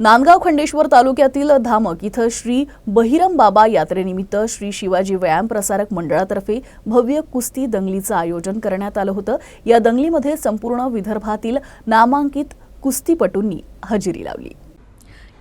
नांदगाव खंडेश्वर तालुक्यातील धामक इथं श्री बहिरम बाबा यात्रेनिमित्त श्री शिवाजी व्यायाम प्रसारक मंडळातर्फे भव्य कुस्ती दंगलीचं आयोजन करण्यात आलं होतं. या दंगलीमध्ये संपूर्ण विदर्भातील नामांकित कुस्तीपटूंनी हजेरी लावली.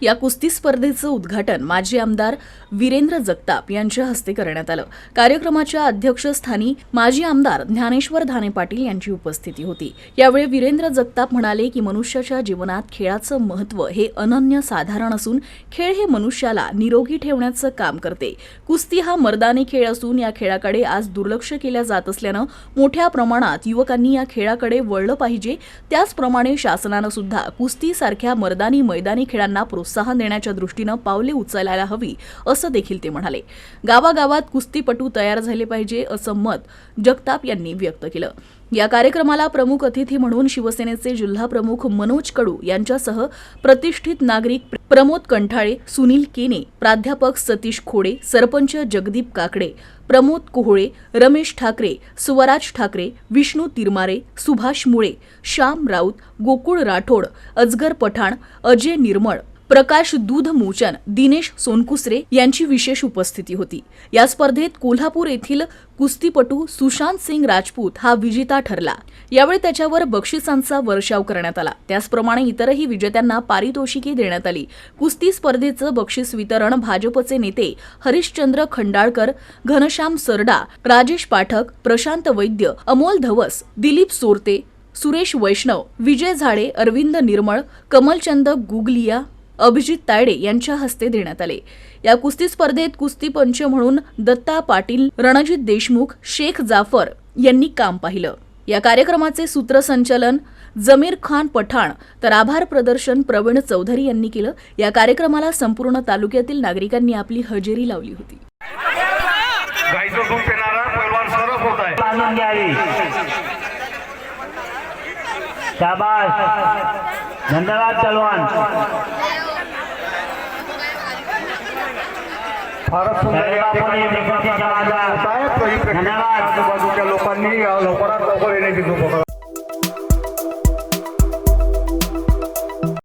या कुस्ती स्पर्धेचं उद्घाटन माजी आमदार वीरेंद्र जगताप यांच्या हस्ते करण्यात आलं. कार्यक्रमाच्या अध्यक्षस्थानी माजी आमदार ज्ञानेश्वर धाने पाटील यांची उपस्थिती होती. यावेळी वीरेंद्र जगताप म्हणाले की मनुष्याच्या जीवनात खेळाचं महत्त्व हे अनन्य साधारण असून खेळ हे मनुष्याला निरोगी ठेवण्याचं काम करते. कुस्ती हा मर्दानी खेळ असून या खेळाकडे आज दुर्लक्ष केल्या जात असल्यानं मोठ्या प्रमाणात युवकांनी या खेळाकडे वळलं पाहिजे. त्याचप्रमाणे शासनानं सुद्धा कुस्तीसारख्या मर्दानी मैदानी खेळांना प्रोत्साहन देण्याच्या दृष्टीनं पावले उचलायला हवी असं देखील ते म्हणाले. गावागावात कुस्तीपटू तयार झाले पाहिजे असं मत जगताप यांनी व्यक्त केलं. या कार्यक्रमाला प्रमुख अतिथी म्हणून शिवसेनेचे जिल्हा प्रमुख मनोज कडू यांच्यासह प्रतिष्ठित नागरिक प्रमोद कंठाळे सुनील केने प्राध्यापक सतीश खोडे सरपंच जगदीप काकडे प्रमोद कोहळे रमेश ठाकरे सुवराज ठाकरे विष्णू तिरमारे सुभाष मुळे श्याम राऊत गोकुळ राठोड अजगर पठाण अजय निर्मळ प्रकाश दूध मोचन दिनेश सोनकुसरे यांची विशेष उपस्थिती होती. या स्पर्धेत कोल्हापूर येथील कुस्तीपटू सुशांत सिंग राजपूत हा विजेता ठरला. यावेळी त्याच्यावर बक्षिसांचा वर्षाव करण्यात आला. त्याचप्रमाणे इतरही विजेत्यांना पारितोषिके देण्यात आली. कुस्ती स्पर्धेचं बक्षीस वितरण भाजपचे नेते हरिश्चंद्र खंडाळकर घनश्याम सरडा राजेश पाठक प्रशांत वैद्य अमोल धवस दिलीप सोरते सुरेश वैष्णव विजय झाडे अरविंद निर्मळ कमलचंद गुगलिया अभिजित तायडे यांच्या हस्ते देण्यात आले. या कुस्ती स्पर्धेत कुस्ती पंच म्हणून दत्ता पाटील रणजित देशमुख शेख जाफर यांनी काम पाहिलं. या कार्यक्रमाचे सूत्रसंचालन जमीर खान पठाण तर आभार प्रदर्शन प्रवीण चौधरी यांनी केलं. या कार्यक्रमाला संपूर्ण तालुक्यातील नागरिकांनी आपली हजेरी लावली होती. दूध पिणारा पैलवान सरस होत आहे बांधून घ्यावी शाबास धन्यवाद चलवान फारच सुंदर धन्यवाद या कोणी ठिकाणी विकृतीच्या मागे. होत आहे. तरी धन्यवाद. आजूबाजूच्या लोकांनी लवकरात लवकर येण्याची झोप